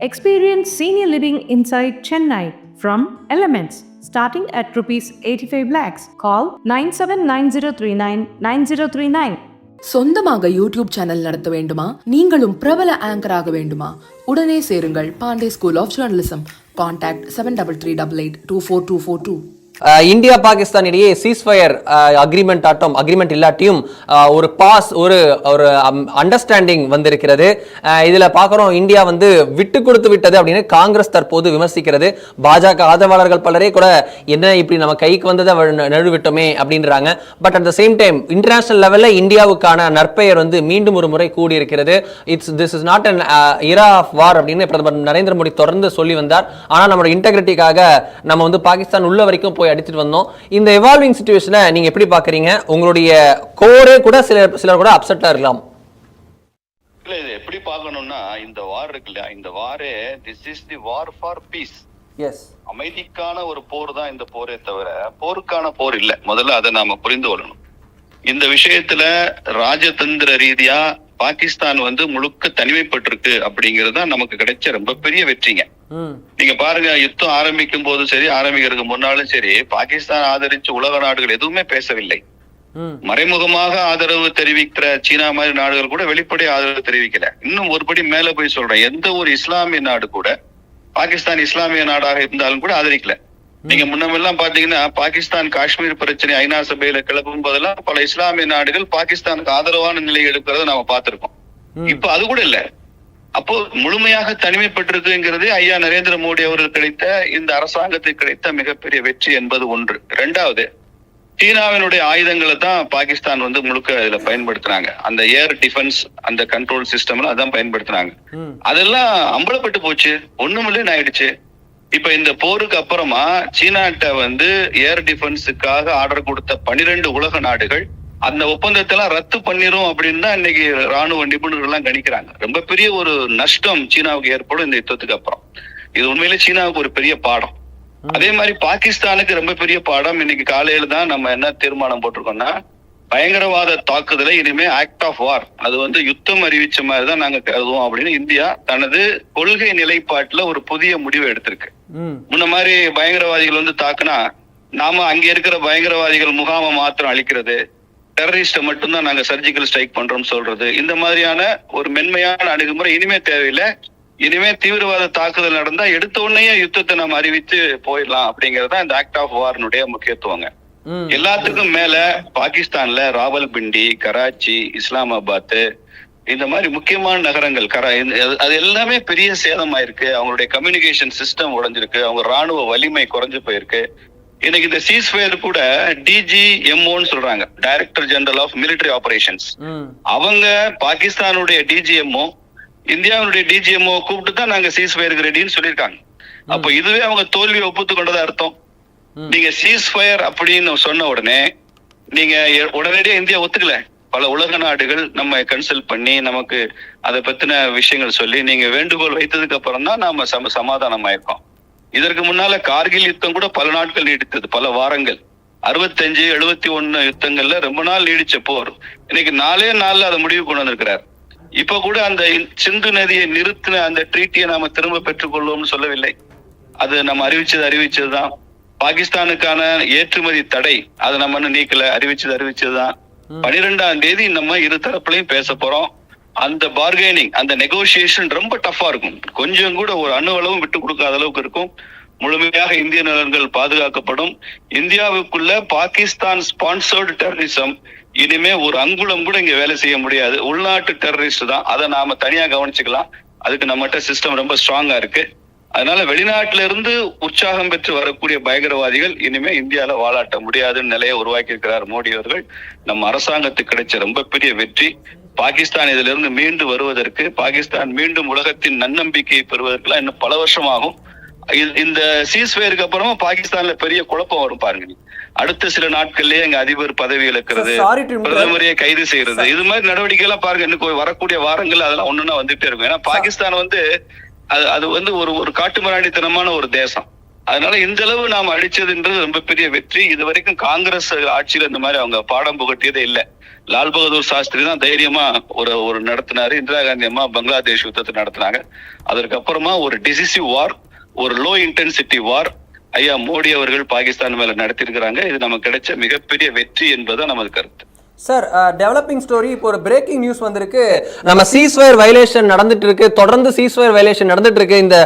Experience senior living inside Chennai from Elements starting at rupees 85 lakhs. Call 979039 9039. சொந்தமாக YouTube channel நடத்த வேண்டுமா நீங்களும் பிரபல ஆங்கராக வேண்டுமா உடனே சேருங்கள் Pandey school of journalism contact seven double three double eight two four two four two India Pakistan இடையே ceasefire agreement ஆட்டம் agreement இல்லாட்டியும் ஒரு பாஸ் ஒரு ஒரு um, அண்டர்ஸ்டாண்டிங் வந்திருக்கிறது. இதில் பார்க்குறோம் இந்தியா வந்து விட்டு கொடுத்து விட்டது அப்படின்னு காங்கிரஸ் தற்போது விமர்சிக்கிறது. பாஜக ஆதரவாளர்கள் பலரே கூட என்ன இப்படி நம்ம கைக்கு வந்ததை நழுவிட்டோமே அப்படின்றாங்க. But at the same time international லெவலில் இந்தியாவுக்கான நற்பெயர் வந்து மீண்டும் ஒரு முறை கூடியிருக்கிறது. It's this is not an era of war அப்படின்னு பிரதமர் நரேந்திர மோடி தொடர்ந்து சொல்லி வந்தார். ஆனால் நம்மளோட இன்டெகிரிட்டிக்காக நம்ம வந்து பாகிஸ்தான் உள்ள வரைக்கும் போய் அடிச்சிட்டு வந்தோம். இந்த எவால்விங் சுச்சுவேஷனை நீங்க எப்படி பாக்குறீங்க? உங்களுடைய கோரே கூட சிலர் சிலர் கூட அப்செட்டா இருக்கலாம். இல்ல இது எப்படி பார்க்கணும்னா இந்த வார் இருக்கு இல்லையா இந்த வாரே this is the war for peace yes அமைதிக்கான ஒரு போர் தான் இந்த போரே தவிர போருக்கான போர் இல்ல. முதல்ல அதை நாம புரிந்து கொள்ளணும். இந்த விஷயத்துல ராஜதந்திர ரீதியா பாகிஸ்தான் வந்து முழுக்க தனிமைப்பட்டிருக்கு அப்படிங்கிறது தான் நமக்கு கிடைச்ச ரொம்ப பெரிய வெற்றிங்க. நீங்க பாருங்க யுத்தம் ஆரம்பிக்கும் போதும் சரி ஆரம்பிக்கிறதுக்கு முன்னாலும் சரி பாகிஸ்தான் ஆதரிச்சு உலக நாடுகள் எதுவுமே பேசவில்லை. மறைமுகமாக ஆதரவு தெரிவிக்கிற சீனா மாதிரி நாடுகள் கூட வெளிப்படை ஆதரவு தெரிவிக்கல. இன்னும் ஒருபடி மேல போய் சொல்றேன். எந்த ஒரு இஸ்லாமிய நாடு கூட பாகிஸ்தான் இஸ்லாமிய நாடாக இருந்தாலும் கூட ஆதரிக்கல. நீங்க முன்னமெல்லாம் பாத்தீங்கன்னா பாகிஸ்தான் காஷ்மீர் பிரச்சனை ஐநா சபையில கிளப்பும் போதெல்லாம் பல இஸ்லாமிய நாடுகள் பாகிஸ்தானுக்கு ஆதரவான நிலை எடுக்கிறத நாம பார்த்திருக்கோம். இப்ப அது கூட இல்ல. அப்போ முழுமையாக தனிமைப்பட்டிருக்குங்கிறது ஐயா நரேந்திர மோடி அவர்கள் கிடைத்த இந்த அரசாங்கத்துக்கு கிடைத்த மிகப்பெரிய வெற்றி என்பது ஒன்று. இரண்டாவது சீனாவினுடைய ஆயுதங்களை தான் பாகிஸ்தான் வந்து முழுக்க இதுல பயன்படுத்துறாங்க அந்த ஏர் டிஃபென்ஸ் அந்த கண்ட்ரோல் சிஸ்டம்ல அதான் பயன்படுத்துறாங்க ம். அதெல்லாம் அம்பலப்பட்டு போச்சு. ஒண்ணுமில்லைன்னு ஆயிடுச்சு. இப்ப இந்த போருக்கு அப்புறமா சீனாட்ட வந்து ஏர் டிஃபென்ஸுக்காக ஆர்டர் கொடுத்த பனிரெண்டு உலக நாடுகள் அந்த ஒப்பந்தத்தை எல்லாம் ரத்து பண்ணிரும் அப்படின்னு தான் இன்னைக்கு ராணுவ நிபுணர்கள் எல்லாம் கணிக்கிறாங்க. ரொம்ப பெரிய ஒரு நஷ்டம் சீனாவுக்கு ஏற்படும் இந்த யுத்தத்துக்கு அப்புறம். இது உண்மையிலே சீனாவுக்கு ஒரு பெரிய பாடம். அதே மாதிரி பாகிஸ்தானுக்கு ரொம்ப பெரிய பாடம் இன்னைக்கு காலையில தான் நம்ம என்ன தீர்மானம் போட்டிருக்கோம்னா பயங்கரவாத தாக்குதலை இனிமே ஆக்ட் ஆஃப் வார் அது வந்து யுத்தம் அறிவிச்ச மாதிரி தான் நாங்க கருதுவோம் அப்படின்னு இந்தியா தனது கொள்கை நிலைப்பாட்டுல ஒரு புதிய முடிவு எடுத்திருக்கு. முன்ன மாதிரி பயங்கரவாதிகள் வந்து தாக்குனா நாம அங்க இருக்கிற பயங்கரவாதிகள் முகாமை மாத்திரம் அழிக்கிறது டெரரிஸ்ட மட்டும்தான் நாங்க சர்ஜிக்கல் ஸ்ட்ரைக் பண்றோம் சொல்றது. இந்த மாதிரியான ஒரு மென்மையான அணுகுமுறை இனிமே தேவையில்லை. இனிமே தீவிரவாத தாக்குதல் நடந்தா எடுத்த உடனே யுத்தத்தை நம்ம அறிவித்து போயிடலாம் அப்படிங்கறது இந்த ஆக்ட் ஆஃப் வார்னுடைய முக்கியத்துவங்க. எல்லாத்துக்கும் மேல பாகிஸ்தான்ல ராவல்பிண்டி கராச்சி இஸ்லாமாபாத் இந்த மாதிரி முக்கியமான நகரங்கள் கரா அது எல்லாமே பெரிய சேதமாயிருக்கு. அவங்களுடைய கம்யூனிகேஷன் சிஸ்டம் உடைஞ்சிருக்கு. அவங்க ராணுவ வலிமை குறைஞ்சு போயிருக்கு. இன்னைக்கு இந்த சீஸ்ஃபயர் கூட டிஜி எம்ஓன்னு சொல்றாங்க director general of military operations அவங்க பாகிஸ்தானுடைய டிஜிஎம்ஓ இந்தியாவுடைய டிஜிஎம்ஓ கூப்பிட்டு தான் நாங்க சீஸ்ஃபயருக்கு ரெடின்னு சொல்லியிருக்காங்க. அப்ப இதுவே அவங்க தோல்வியை ஒப்புத்துக்கொண்டதா அர்த்தம்? ம். நீங்க சீஸ் ஃபயர் அப்படின்னு சொன்ன உடனே நீங்க உடனடியா இந்தியா ஒத்துக்கல. பல உலக நாடுகள் நம்ம கன்சல்ட் பண்ணி நமக்கு அதை பத்தின விஷயங்கள் சொல்லி நீங்க வேண்டுகோள் வைத்ததுக்கு அப்புறம் தான் நாம சம சமாதானம் ஆயிருக்கோம் இதற்கு முன்னால கார்கில் யுத்தம் கூட பல நாட்கள் நீடித்தது பல வாரங்கள். அறுபத்தஞ்சு எழுபத்தி ஒண்ணு யுத்தங்கள்ல ரொம்ப நாள் நீடிச்ச போர். இன்னைக்கு நாலே நாள்ல அதை முடிவு கொண்டு வந்திருக்கிறார். இப்ப கூட அந்த சிந்து நதியை நிறுத்தின அந்த ட்ரீட்டியை நாம திரும்ப பெற்றுக்கொள்வோம்னு சொல்லவில்லை. அது நம்ம அறிவிச்சது அறிவிச்சதுதான். பாகிஸ்தானுக்கான ஏற்றுமதி தடை அதை நம்ம நீக்கல அறிவிச்சது அறிவிச்சதுதான். பனிரெண்டாம் தேதி நம்ம இரு தரப்புலையும் பேச போறோம். அந்த பார்கெனிங் அந்த நெகோசியேஷன் ரொம்ப டஃபா இருக்கும். கொஞ்சம் கூட ஒரு அணு அளவும் விட்டு கொடுக்காத அளவுக்கு இருக்கும். முழுமையாக இந்திய நலன்கள் பாதுகாக்கப்படும். இந்தியாவுக்குள்ள பாகிஸ்தான் ஸ்பான்சர்டு டெரரிசம் இனிமே ஒரு அங்குலம் கூட இங்க வேலை செய்ய முடியாது. உள்நாட்டு டெரரிஸ்ட் தான். அதை நாம தனியா கவனிச்சுக்கலாம். அதுக்கு நம்மகிட்ட சிஸ்டம் ரொம்ப ஸ்ட்ராங்கா இருக்கு. அதனால வெளிநாட்டில இருந்து உற்சாகம் பெற்று வரக்கூடிய பயங்கரவாதிகள் இனிமே இந்தியால வாழாட்ட முடியாதுன்னு நிலையை உருவாக்கி இருக்கிறார் மோடி அவர்கள். நம்ம அரசாங்கத்துக்கு கிடைச்ச ரொம்ப பெரிய வெற்றி. பாகிஸ்தான் இதுல இருந்து மீண்டு வருவதற்கு பாகிஸ்தான் மீண்டும் உலகத்தின் நன்னம்பிக்கையை பெறுவதற்குலாம் இன்னும் பல வருஷம் ஆகும் இந்த சீஸ்வேருக்கு அப்புறமா பாகிஸ்தான்ல பெரிய குழப்பம் வரும் பாருங்க. அடுத்த சில நாட்கள்லயே எங்க அதிபர் பதவி இழக்கிறது. பிரதமரையே கைது செய்யறது. இது மாதிரி நடவடிக்கை எல்லாம் பாருங்க இன்னும் வரக்கூடிய வாரங்கள் அதெல்லாம் ஒண்ணுன்னா வந்துட்டே இருக்கும். ஏன்னா பாகிஸ்தான் வந்து அது அது வந்து ஒரு ஒரு காட்டுமிராண்டித்தனமான ஒரு தேசம். அதனால இந்த அளவு நாம் அடிச்சதுன்றது ரொம்ப பெரிய வெற்றி. இது வரைக்கும் காங்கிரஸ் ஆட்சியில இந்த மாதிரி அவங்க பாடம் புகட்டியதே இல்லை. லால் பகதூர் சாஸ்திரி தான் தைரியமா ஒரு ஒரு நடத்தினாரு. இந்திரா காந்தி அம்மா பங்களாதேஷ் யுத்தத்தை நடத்தினாங்க. அதற்கப்புறமா ஒரு டிசிசிவ் வார் ஒரு லோ இன்டென்சிட்டி வார் ஐயா மோடி அவர்கள் பாகிஸ்தான் மேல நடத்திருக்கிறாங்க இது நமக்கு கிடைச்ச மிகப்பெரிய வெற்றி என்பதுதான் நமது கருத்து. சார் டெவலப்பிங் ஸ்டோரி இப்போ ஒரு பிரேக்கிங் நியூஸ் வந்திருக்கு. நம்ம சீஸ்வயர் வயலேஷன் நடந்துட்டு இருக்கு. தொடர்ந்து சீஸ்வயர் வயலேஷன் நடந்துட்டு இருக்கு. இந்த